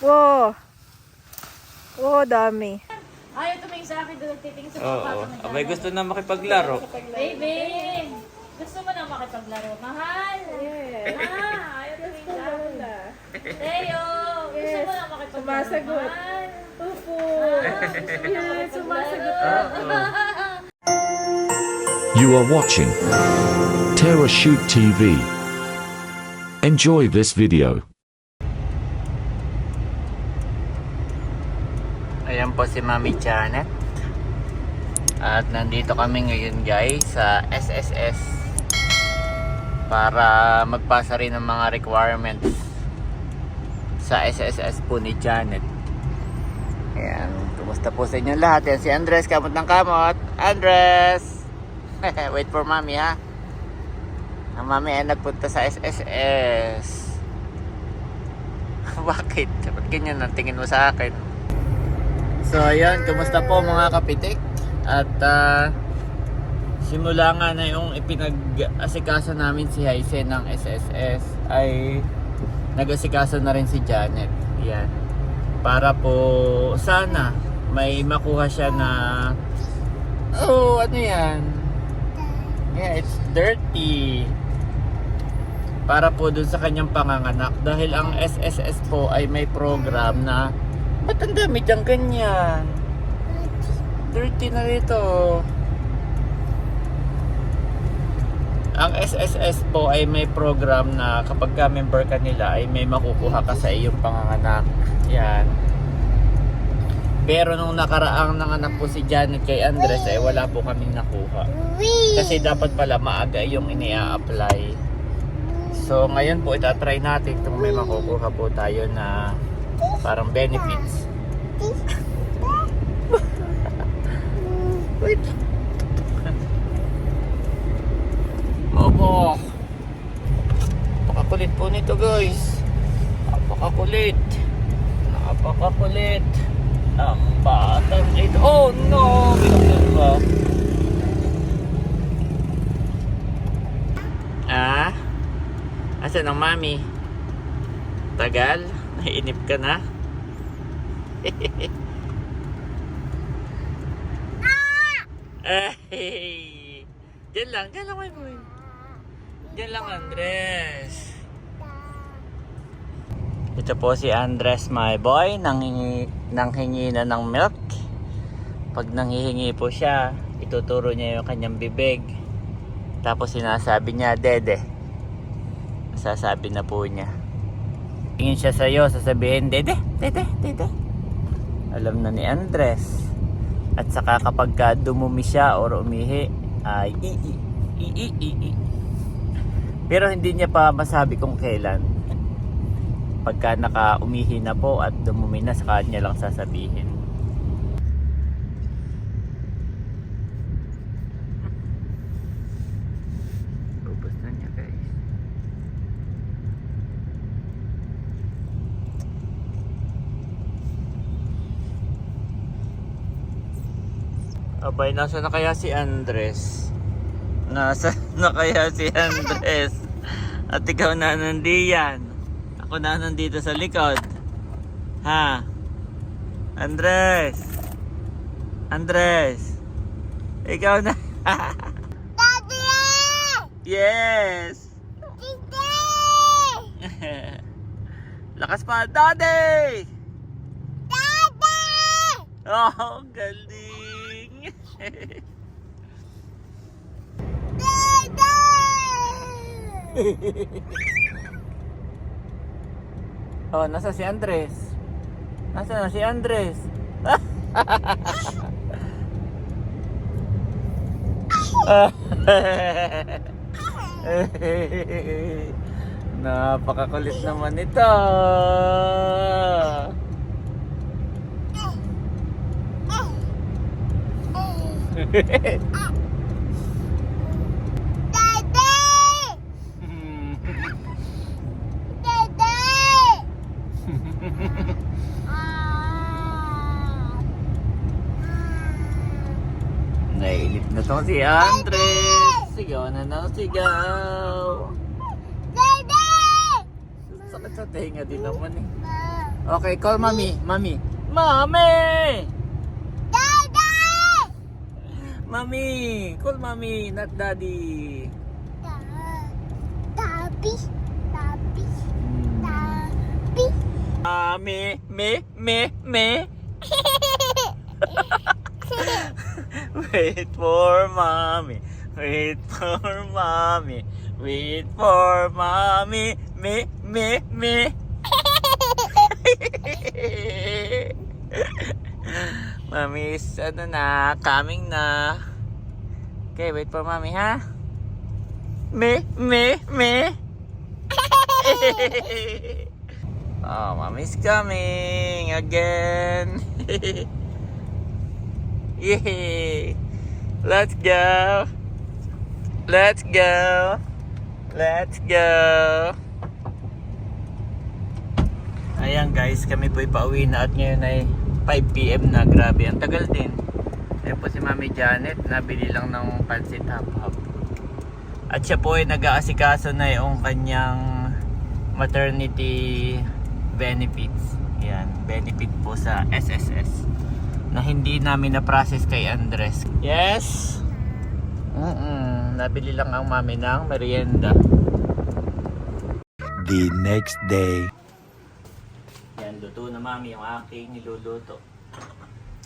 Wow. Wow, dami. Ayaw tumingin sa akin doon titingin sa Oo. papa ng Abay gusto na makipaglaro. Baby! Gusto mo na makipaglaro? Mahal! Yes. Ah, ayaw tumingin sa akin. Teo! Gusto mo na makipaglaro? Sumasagot. Mahal! Opo. Ah, Yes, sumasagot You are watching Terra Shoot TV. Enjoy this video. Ayan po si Mami Janet. At nandito kami ngayon guys sa SSS para magpasa rin ng mga requirements sa SSS po ni Janet. Ayan, kumusta po sa inyo lahat? Yan si Andres, kamot ng kamot. Andres! Wait for Mami ha. Ang Mami ay nagpunta sa SSS. Bakit? Ba't ganyan ang tingin mo sa akin? So ayan, kumusta po mga kapitik? At ah, simula nga na yung ipinag-asikaso namin si Haisen ng SSS ay nag-asikaso na rin si Janet. Yan. Para po sana may makuha siya na Oh, ano yan? Yeah, it's dirty. Para po dun sa kanyang panganganak dahil ang SSS po ay may program na Ba't ang dami dyan ganyan? Dirty na rito. Ang SSS po ay may program na kapag ka member ka nila ay may makukuha ka sa iyong panganganak. Yan. Pero nung nakaraang nanganak po si Janet kay Andres ay wala po kaming nakuha. Kasi dapat pala maaga yung inia-apply. So ngayon po itatry natin kung may makukuha po tayo na parang benefits. Wait. Opo. Napakakulit po nito guys. Napakakulit. Napakakulit. Ang batang ito. Oh no! Binuksan ba? Ah? Asan ang mami? Tagal? Nainip ka na? Ay! Diyan lang, diyan lang my boy. Diyan lang Andres. Ito po si Andres my boy, nanghingi, nanghingi na ng milk. Pag nanghihingi po siya, ituturo niya yung kanyang bibig. Tapos sinasabi niya, Dede. Sasabi na po niya. Tingin siya sa'yo, sasabihin, Dede, Dede, Dede. Alam na ni Andres. At saka kapag ka dumumi siya or umihi, ay i i i i i. Pero hindi niya pa masabi kung kailan. Pagka naka umihi na po at dumumi na, saka niya lang sasabihin. Abay, nasa na kaya si Andres? Nasa na kaya si Andres? At ikaw na nandiyan. Ako na nandito sa likod. Ha? Andres! Andres! Ikaw na. Daddy! yes! Daddy! Lakas pa, Daddy! Daddy! Oh, galing! oh, nasa si Andres? Nasa na si Andres? Napakakulit naman ito. Daddy! Ah. Nainip na to si Andres. Sigaw na na sigaw. Daddy! Sakit sa tenga din naman eh. Okay, call mommy. Mommy. Mommy! Mommy! Call mommy, not daddy. Daddy. Daddy. Daddy. Mommy, me, me, me. Wait for mommy. Wait for mommy. Wait for mommy. Me, me, me. mommy is ano na, coming na. Okay, wait for mommy ha. Me, me, me. oh, mommy's coming again. Yay! Let's go! Let's go! Let's go! Ayan guys, kami po'y pauwi na at ngayon ay 5pm na. Grabe, ang tagal din. Ayan po si Mami Janet, nabili lang ng pansit hap-hap. At siya po ay nag-aasikaso na yung kanyang maternity benefits. Yan, benefit po sa SSS na hindi namin na-process kay Andres. Yes! Mm nabili lang ang mami ng merienda. the next day. Na mami yung aking niluluto.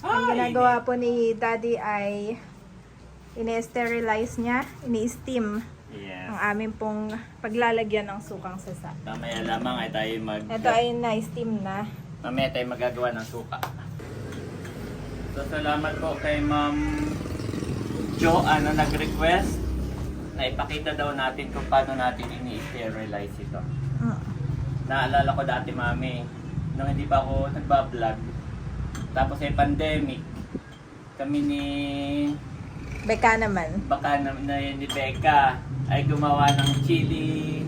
Ang ginagawa po ni Daddy ay ini-sterilize niya, ini-steam Yes. ang amin pong paglalagyan ng sukang sasa. Mamaya lamang ay tayo mag... Ito ay na-steam na. Mamaya tayo magagawa ng suka. So, salamat po kay Ma'am Joanne na nag-request na ipakita daw natin kung paano natin ini-sterilize ito. Mm. Naalala ko dati, Mami, nung hindi pa ako nagbablog, tapos ay pandemic, kami ni Beka naman, baka na, na yun ni Becca ay gumawa ng chili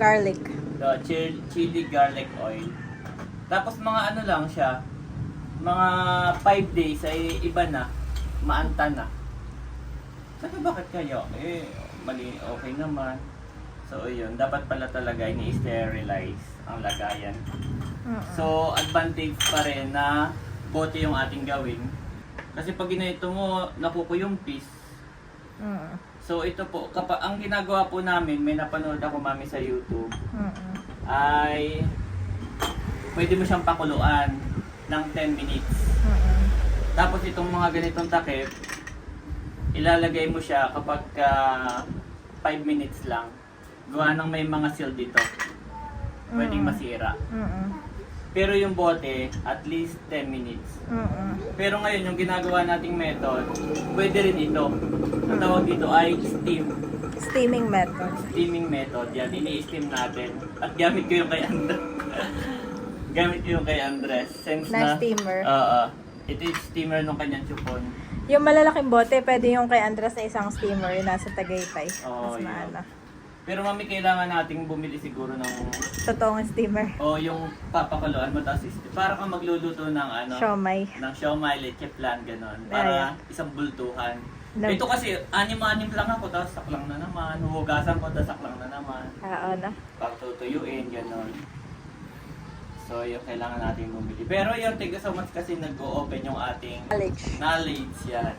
garlic. So, chili, chili garlic oil. Tapos mga ano lang siya, mga 5 days ay iba na, maanta na. Sabi bakit kayo? Eh, mali, okay naman. So, yun, dapat pala talaga ini-sterilize ang lagayan. So, advantage pa rin na bote yung ating gawin. Kasi pag ginito mo, napupo yung piece. So, ito po, kapag ang ginagawa po namin, may napanood ako mami sa YouTube, Mm. ay pwede mo siyang pakuluan ng 10 minutes. Mm. Tapos itong mga ganitong takip, ilalagay mo siya kapag 5 minutes lang. Gawa ng may mga seal dito. Pwedeng masira. Mm. Pero yung bote, at least 10 minutes. Mm. Pero ngayon, yung ginagawa nating method, pwede rin ito. Ang tawag dito ay steam. Steaming method. Steaming method. Yan, ini-steam natin. At gamit ko yung kay Andres. gamit ko yung kay Andres. Since Na na, steamer. Oo. ito yung steamer nung kanyang chupon. Yung malalaking bote, pwede yung kay Andres na isang steamer, yung nasa Tagaytay. Oo, Mas yun. maano. Pero mami, kailangan nating bumili siguro ng Totoong steamer. o yung papakuluan mo tapos is- para kang magluluto ng ano Siomay. ng siomay, leche plan. Yeah, Para isang bultuhan. No. Ito kasi, anim-anim lang ako, tapos saklang na naman. Huhugasan ko, tapos saklang na naman. Oo na. Pag tutuyuin, ganon. So, yung kailangan natin bumili. Pero yung tiga so much kasi nag-o-open yung ating College. knowledge yan.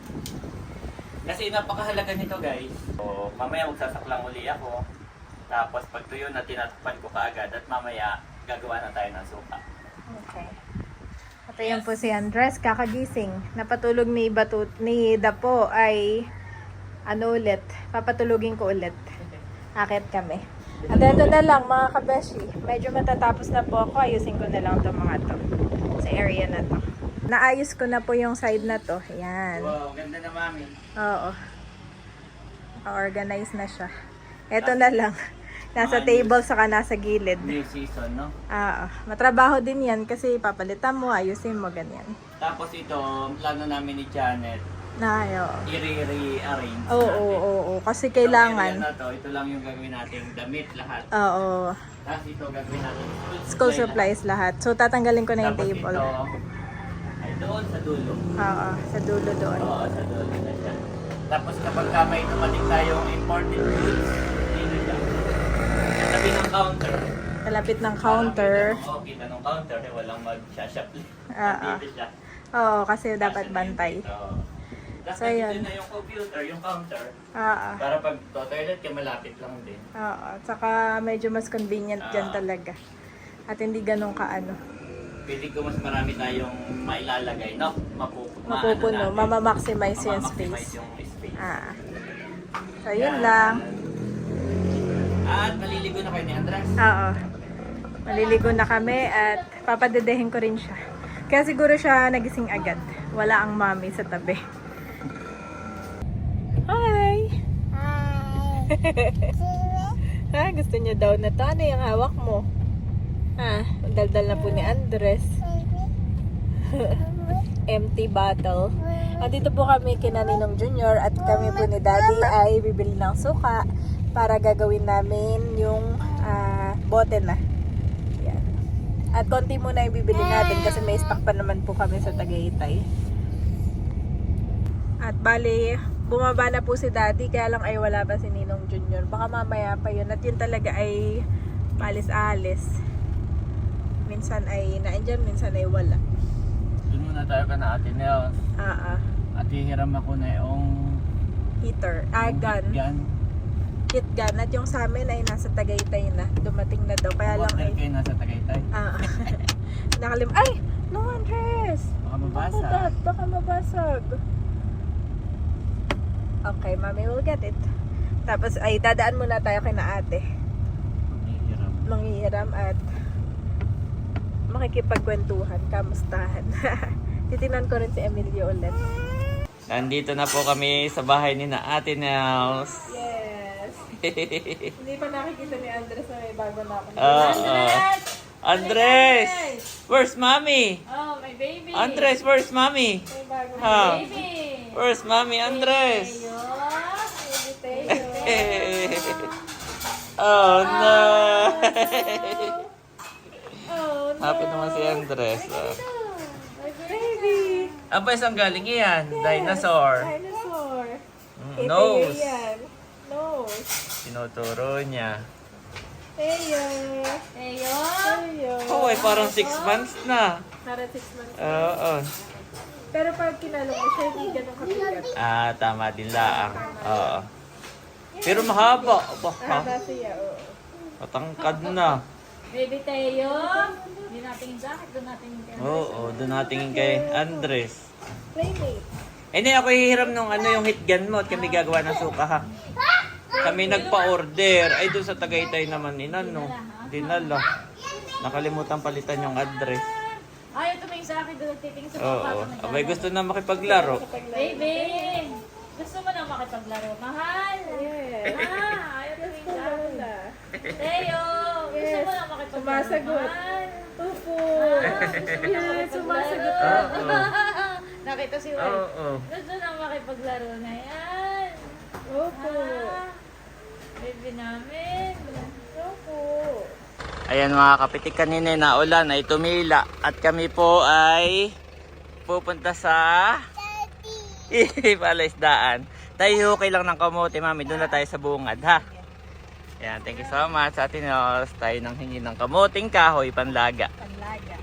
Kasi napakahalaga nito guys. So, mamaya magsasaklang uli ako. Tapos pag tuyo na tinatakpan ko kaagad at mamaya gagawa na tayo ng suka. Okay. At ayan po si Andres, kakagising. Napatulog ni Batut ni Dapo ay ano ulit, papatulugin ko ulit. Akit kami. At ito na lang mga kabeshi. Medyo matatapos na po ako. Ayusin ko na lang itong mga to. Sa area na to. Naayos ko na po yung side na to. Ayan. Wow, ganda na mami. Oo. Organize na siya. Ito na lang. Nasa table saka nasa gilid. New season, no? Oo. Matrabaho din yan kasi papalitan mo, ayusin mo, ganyan. Tapos ito, plano namin ni Janet, Na, oo. i-re-arrange Oo, oo, oo, oo. Kasi kailangan. Ito, na to, ito lang yung gagawin nating damit lahat. Oo. Tapos ito gagawin natin School supplies lahat. So, tatanggalin ko na yung Tapos table. ito, doon sa dulo. Oo, sa dulo doon. Oo, sa dulo na siya. Tapos kapag ka may dumating tayong imported goods, dito siya. Sa tabi ng counter. Malapit ng counter. Oo, kita nung counter, eh, walang. Ah, ah. Nandito siya. Oo, kasi dapat bantay. Oo. Tapos So, yun. na yung computer, yung counter. Oo. Para pag toilet ka, malapit lang din. Oo. Tsaka medyo mas convenient dyan Ah. talaga. At hindi ganun kaano. Pili ko mas marami tayong mailalagay, no? Mapupuno. Mapupuno, mamamaximize yung Mamamaximize space. yung space. Ah. So, yun lang. At maliligo na kayo ni Andres. Oo. Maliligo na kami at papadedehin ko rin siya. Kaya siguro siya nagising agad. Wala ang mami sa tabi. Hi! Hi. Ha, gusto niya daw na to. Ano yung hawak mo? Ha, daldal na po ni Andres. Empty bottle. Andito po kami kina Ninong Junior at kami po ni Daddy ay bibili ng suka para gagawin namin yung ah, bote na. Yan. At konti muna yung bibili natin kasi may stock pa naman po kami sa Tagaytay. At bali, bumaba na po si Daddy kaya lang ay wala pa si Ninong Junior. Baka mamaya pa yun. At yun talaga ay palis-alis. Minsan ay naandyan, minsan ay wala. Doon muna tayo ka na atin na Ah, ah. At hihiram ako na yung... Heater. Ah, gun. Gun. Heat gun. At yung sa amin ay nasa Tagaytay na. Dumating na daw. Kaya lang ay... kayo nasa Tagaytay. Ah, nakalim... Ay! No, Andres! Baka Baka, mabasa. that, baka mabasag. Okay, mommy will get it. Tapos ay dadaan muna tayo kay na ate. Hihiram. Manghihiram at makikipagkwentuhan, kamustahan. Titingnan ko rin si Emilio ulit. Nandito na po kami sa bahay ni na Ate Nels. Yes! Hindi pa nakikita ni Andres na may bago na ako. Oo. Andres! Where's mommy? Oh, my baby. Andres, where's mommy? May bago na. Ha? Baby. Where's mommy, Andres? Yo. oh no! Oh, no. Happy naman si Andres. Oh. Baby! Apa isang galing iyan? Dinosaur. Dinosaur. Mm, Nose. yan. Nose. Tinuturo niya. Eyo. Eyo. Eyo. Oh, ay parang 6 months na. Para six months. Oo. Pero pag kinalong mo siya, hindi ganun kabigat. Ah, tama din laang. Oo. Pero mahaba. Aba, ha? Mahaba siya, oo. Matangkad na. Baby Teo. Hindi natin yung jacket. Doon natin yung kaya. Oo, doon natingin kay Andres. Playmate. Eh, hindi ako hihiram nung ano yung hit gun mo at kami gagawa ng suka ha. Kami nagpa-order. Ay, doon sa Tagaytay naman ni Nano. Dinala. Nakalimutan palitan yung address. Ayaw tumingin sa akin. Doon nagtitingin sa Oo. mga Abay, gusto na makipaglaro. Baby. Gusto mo na makipaglaro. Mahal. Yes. Ah, ayaw akin. Wala. Teo. Gusto mo na makipaglaro. Sumasagot. Mahal. Yes, makipaglaro. sumasagot. Oo. Nakita si Wai. Oo. Gusto na makipaglaro na yan. Opo. Ah, baby namin. Opo. Ayan mga kapitik, kanina na ulan ay tumila. At kami po ay pupunta sa palaisdaan. Tayo okay lang ng kamote, mami. Doon na tayo sa bungad, ha? Ayan, thank you so much. Sa atin, oh, tayo nang hingi ng kamoting kahoy, panlaga. Panlaga.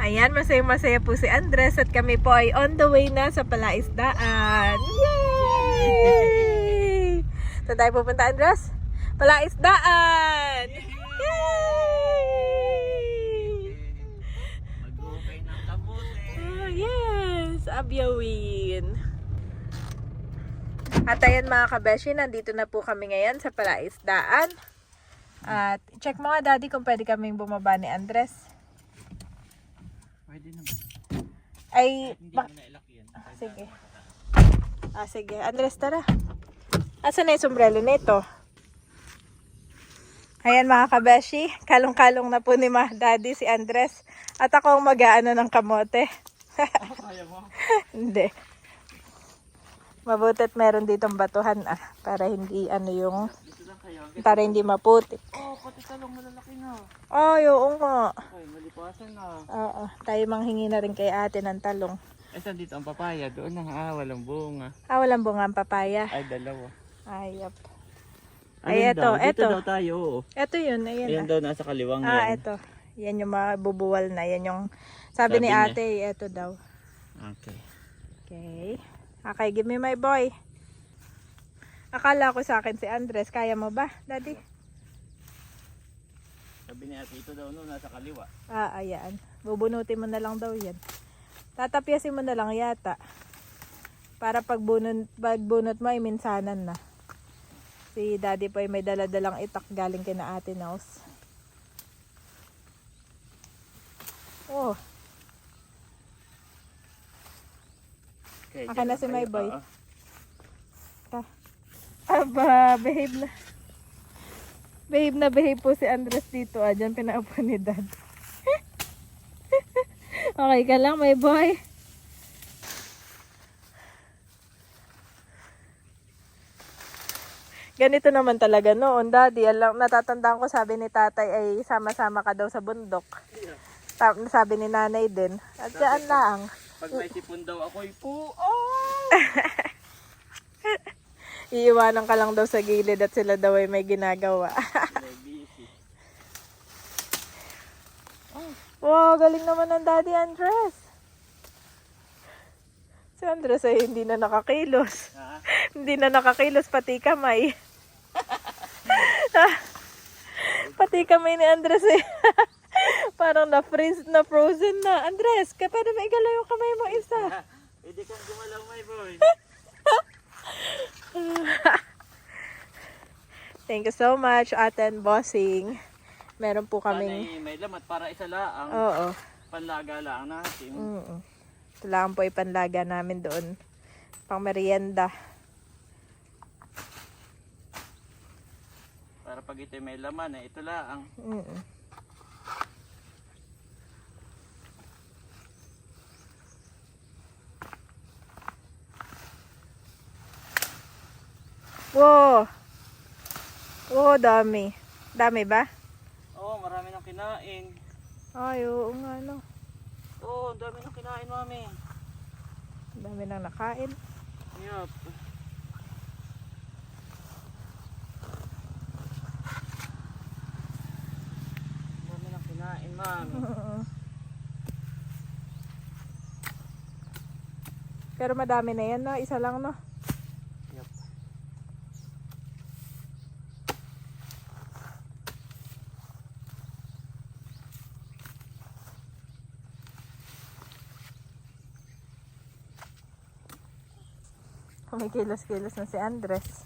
Ayan, masaya-masaya po si Andres at kami po ay on the way na sa Palaisdaan. Yay! Saan tayo pupunta, Andres? Palaisdaan! Yay! Mag-okay ng kamote. Ah, yes! Abyawin! At ayan mga kabeshi, nandito na po kami ngayon sa Palaisdaan. At check mo nga daddy kung pwede kaming bumaba ni Andres. Pwede naman. Ay, Hindi mo na ilaki yan. Sige. Ah, sige. Andres, tara. Asan na yung sombrero nito? Ayan mga kabeshi, kalong-kalong na po ni ma daddy si Andres. At ako ang mag-aano ng kamote. Kaya mo? Hindi. Mabutit meron ditong batuhan ah, para hindi ano yung, Dito para hindi maputik. Oh, pati talong malalaki na. Ay, oo nga. Ay, malipasan na. Oo, tayo manghingi na rin kay ate ng talong. Eh, saan dito ang papaya? Doon na. Ah, walang bunga. Ah, walang bunga ang papaya. Ay, dalawa. Ay, Alin eto, daw? Dito eto. daw tayo. Eto yun, ayan Ayan ah. daw, nasa kaliwang Ah, yan. eto. Yan yung mabubuwal na. Yan yung sabi, Sabi ni niya. ate, eto daw. Okay. Okay. Okay, give me my boy. Akala ko sa akin si Andres. Kaya mo ba, daddy? Sabi ni ate, ito daw no, nasa kaliwa. Ah, ayan. Bubunutin mo na lang daw yan. Tatapyasin mo na lang yata. Para pag bunot, pag bunot mo ay minsanan na. Si daddy po ay may daladalang itak galing kina ate Nels. Oh, Okay, Akin na si my boy. Oo. aba, behave na. Behave na behave po si Andres dito. Ah, dyan pinaupo ni dad. okay ka lang, my boy. Ganito naman talaga noon, daddy. Alam, natatandaan ko sabi ni tatay ay sama-sama ka daw sa bundok. Ta- sabi ni nanay din. At dyan lang. Pag may sipon daw ako'y po. Oh! Iiwanan ka lang daw sa gilid at sila daw ay may ginagawa. wow, galing naman ng daddy Andres. Si Andres ay hindi na nakakilos. Ha? Hindi na nakakilos pati kamay. pati kamay ni Andres eh. Parang na-freeze, na-frozen na. Andres, ka pwede ba igalaw yung kamay mo isa? Pwede kang gumalaw, my boy. Thank you so much, ate and bossing. Meron po kaming... Kaming... may lamat para isa laang. Oo. Panlaga lang natin. Mm. Ito lang po ipanlaga namin doon. Pang merienda. Para pag ito may laman, eh, ito lang. Mm. Wow! Wow, dami. Dami ba? Oo, oh, marami nang kinain. Ay, oo nga, no. Oo, oh, dami nang kinain, mami. Dami nang nakain. Yup. Dami nang kinain, mami. Pero madami na yan, no? Isa lang, no? Kumikilos-kilos na si Andres.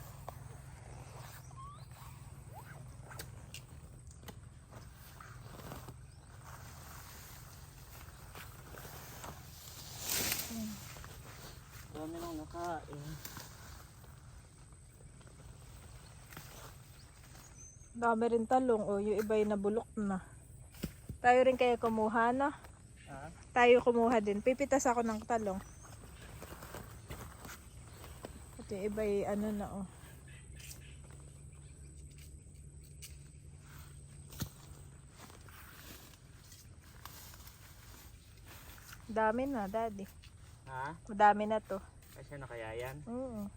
Dami nang nakain. Dami rin talong. O, yung iba yung nabulok na. Tayo rin kaya kumuha na. Ha? Tayo kumuha din. Pipitas ako ng talong. Yung iba yung ano na oh. Dami na, daddy. Ha? Madami na to. Kasi na kaya yan? Oo.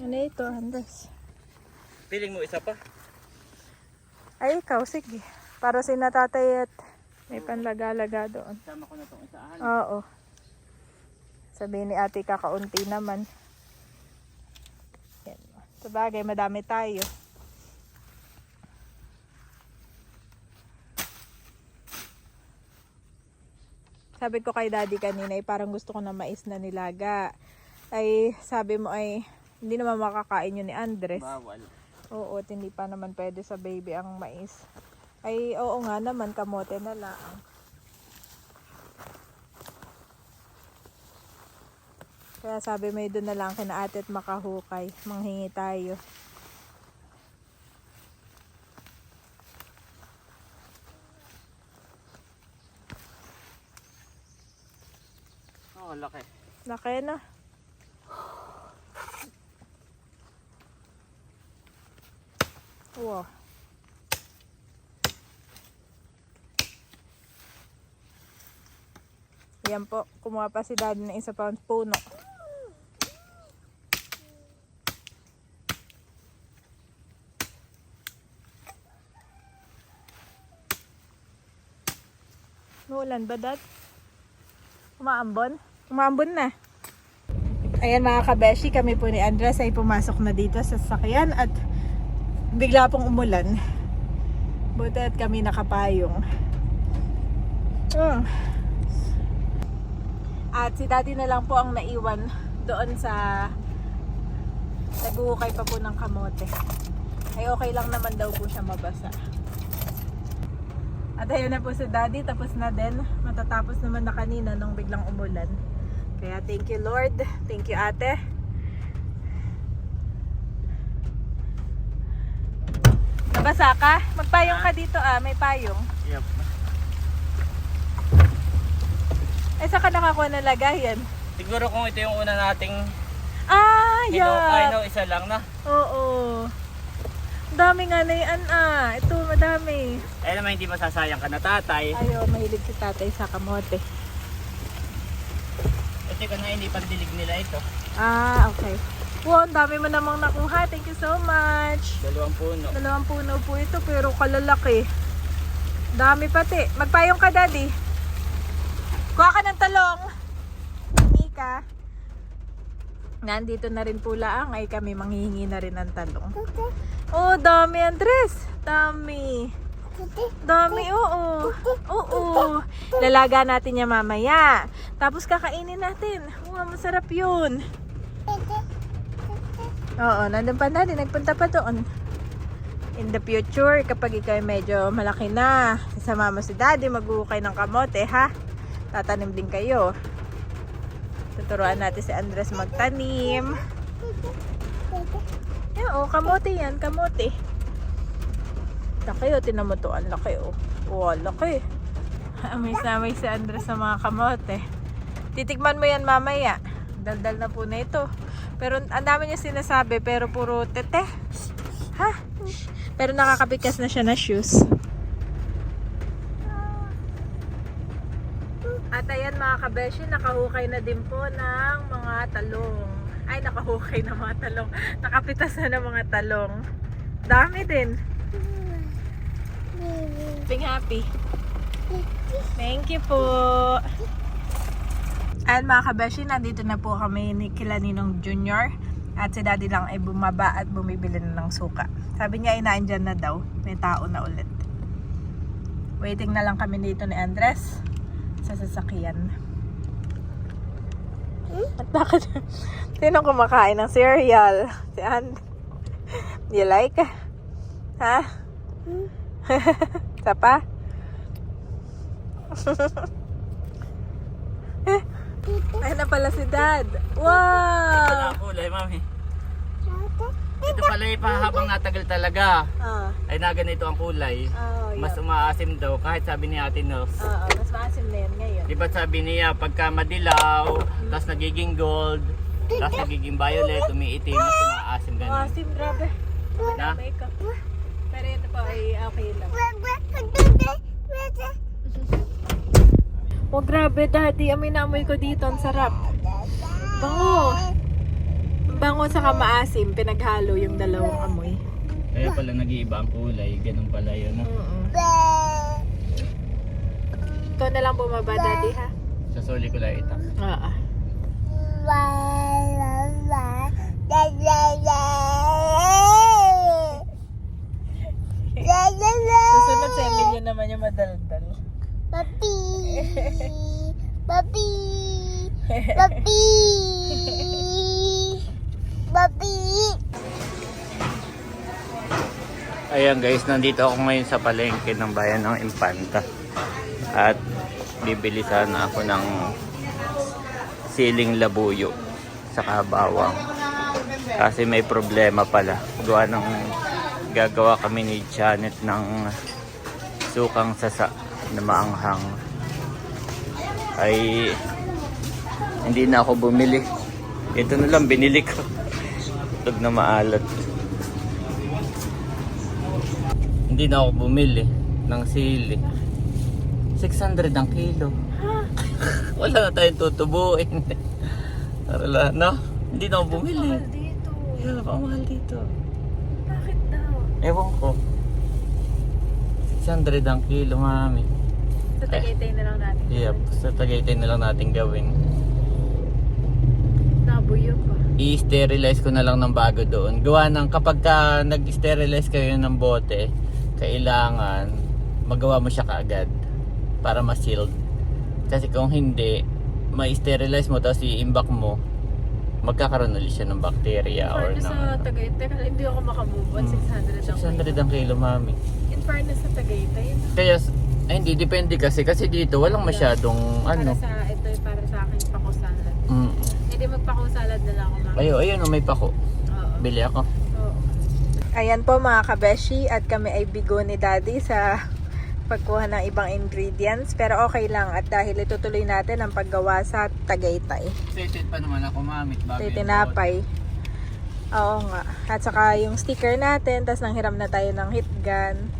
Ano ito, Andes? Piling mo isa pa? Ay, ikaw, sige. Para si natatay at may panlaga-laga doon. Sama ko na itong isahan. Oo. Sabihin ni ate kakaunti naman. Yan. Sabagay, madami tayo. Sabi ko kay daddy kanina, ay parang gusto ko na mais na nilaga. Ay, sabi mo ay, hindi naman makakain yun ni Andres. Bawal. Oo, at hindi pa naman pwede sa baby ang mais. Ay, oo nga naman, kamote na lang. Kaya sabi may doon na lang kina ate at makahukay. Manghingi tayo. Oo, oh, laki. Laki na. Wow. Ayan po, kumuha pa si daddy ng isa pound puno. Maulan ba dad? Umaambon? Umaambon na. Ayan mga kabeshi, kami po ni Andres ay pumasok na dito sa sakyan at bigla pong umulan. Buti at kami nakapayong. Oh. At si daddy na lang po ang naiwan doon sa naghuhukay pa po ng kamote. Ay okay lang naman daw po siya mabasa. At ayun na po si daddy, tapos na din. Matatapos naman na kanina nung biglang umulan. Kaya thank you Lord, thank you ate. Nabasa ka? Magpayong ka dito ah, may payong. Yep. Eh saan ka nakakuha ng lagayan? Siguro kung ito yung una nating Ah, ito, ay yeah. no, isa lang na. Oo. Ang Dami nga na yan ah. Ito, madami. Ay naman hindi masasayang ka na tatay. Ayo, mahilig si tatay sa kamote. Ito ka na hindi pandilig nila ito. Ah, okay. Wow, ang dami mo namang nakuha. Thank you so much. Dalawang puno. Dalawang puno po ito, pero kalalaki. Dami pati. Magpayong ka, daddy. Kuha ka ng talong. Mika. Nandito na rin po laang ay kami manghihingi na rin ng talong. Oh, dami, Andres. Dami. Dami, oo. Oo. Lalaga natin yan mamaya. Tapos kakainin natin. Wow, masarap yun. Oo, nandun pa natin. Nagpunta pa doon. In the future, kapag ikaw ay medyo malaki na, sasama mo si daddy, maghuhukay ng kamote, ha? Tatanim din kayo. Tuturuan natin si Andres magtanim. Yan, oh, kamote yan, kamote. Laki, oh, tinan mo to, ang laki, oh. Oh, ang laki. Amay-samay si Andres sa mga kamote. Titikman mo yan mamaya. Daldal na po na ito. Pero ang dami niya sinasabi, pero puro tete. Ha? Pero nakakapikas na siya na shoes. At ayan mga kabeshi, nakahukay na din po ng mga talong. Ay, nakahukay ng mga talong. Nakapitas na ng mga talong. Dami din. Being happy. Thank you po. At mga kabeshi, nandito na po kami ni kila Ninong Junior. At si daddy lang ay bumaba at bumibili na ng suka. Sabi niya ay naandyan na daw. May tao na ulit. Waiting na lang kami dito ni Andres sa sasakyan. At bakit? Sino kumakain ng cereal? Si And. You like? Ha? Isa pa? Ay na pala si dad. Wow! Wala kulay, mami. Ito pala yung habang natagal talaga. Ah, Ay na ganito ang kulay. oh, Mas yun. umaasim daw kahit sabi ni Ate Nos. Oo, mas maasim na yan ngayon. Di ba sabi niya pagka madilaw, tapos nagiging gold, tapos nagiging violet, umiitim, mas umaasim ganun. Maasim, grabe. Na? Makeup. Pero yun po ay okay lang. Oh, grabe, daddy. Amoy na amoy ko dito. Ang sarap. Bango. Ang Bango sa maasim. Pinaghalo yung dalawang amoy. Kaya pala nag-iiba ang kulay, ganun pala yun. No? Mm Ikaw na lang bumaba, daddy, ha? Sa soli ko lang ito. Oo. Susunod sa Emilio naman yung madaldal. Papi! Papi! Papi! Papi! Ayan guys, nandito ako ngayon sa palengke ng bayan ng Impanta. At bibili sana ako ng siling labuyo sa bawang. Kasi may problema pala. Gawa ng gagawa kami ni Janet ng sukang sasa na maanghang. Ay hindi na ako bumili. Ito na lang binili ko. Tug na maalat. Hindi na ako bumili ng sili. 600 ang kilo. Wala na tayong tutubuin. Tara no? Hindi na ako bumili. dito. Yeah, pamahal dito. Bakit daw? Ewan ko. 600 ang kilo, mami. Sa Tagaytay na lang natin. Yep, sa Tagaytay na lang natin gawin. I-sterilize ko na lang ng bago doon. Gawa ng kapag ka nag-sterilize kayo ng bote, kailangan magawa mo siya kaagad para ma-sealed. Kasi kung hindi, ma-sterilize mo tapos i-imbak mo, magkakaroon ulit siya ng bacteria or fairness ng sa Tagaytay, kasi hindi ako makamove on. Hmm. 600 ang 600 ang kilo, mami. In fairness sa Tagaytay? Kaya, ay, hindi, depende kasi. Kasi dito, walang masyadong, ano. Para sa, ito para sa akin, pako salad. Mm. Hindi ako mga. Ayo, ayun, oh, may pako. Oo. Bili ako. Oo. Ayan po mga kabeshi at kami ay bigo ni daddy sa pagkuha ng ibang ingredients pero okay lang at dahil itutuloy natin ang paggawa sa Tagaytay. Excited pa naman ako, mami. Ito yung tinapay. Oo nga. At saka yung sticker natin, tas nanghiram na tayo ng hit gun.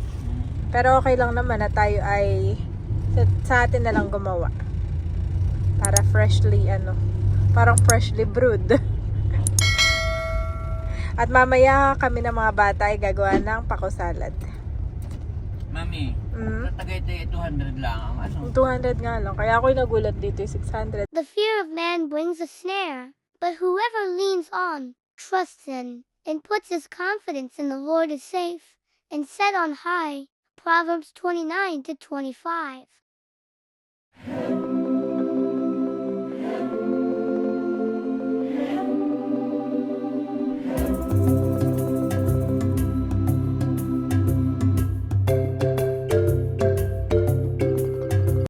Pero okay lang naman na tayo ay sa, sa atin na lang gumawa. Para freshly ano, parang freshly brewed. At mamaya kami ng mga bata ay gagawa ng pako salad. Mami, Mm. Tagaytay 200 lang ang ano. 200 nga lang. Kaya ako'y nagulat dito yung 600. The fear of man brings a snare, but whoever leans on, trusts in, and puts his confidence in the Lord is safe and set on high. Proverbs 29 to 25.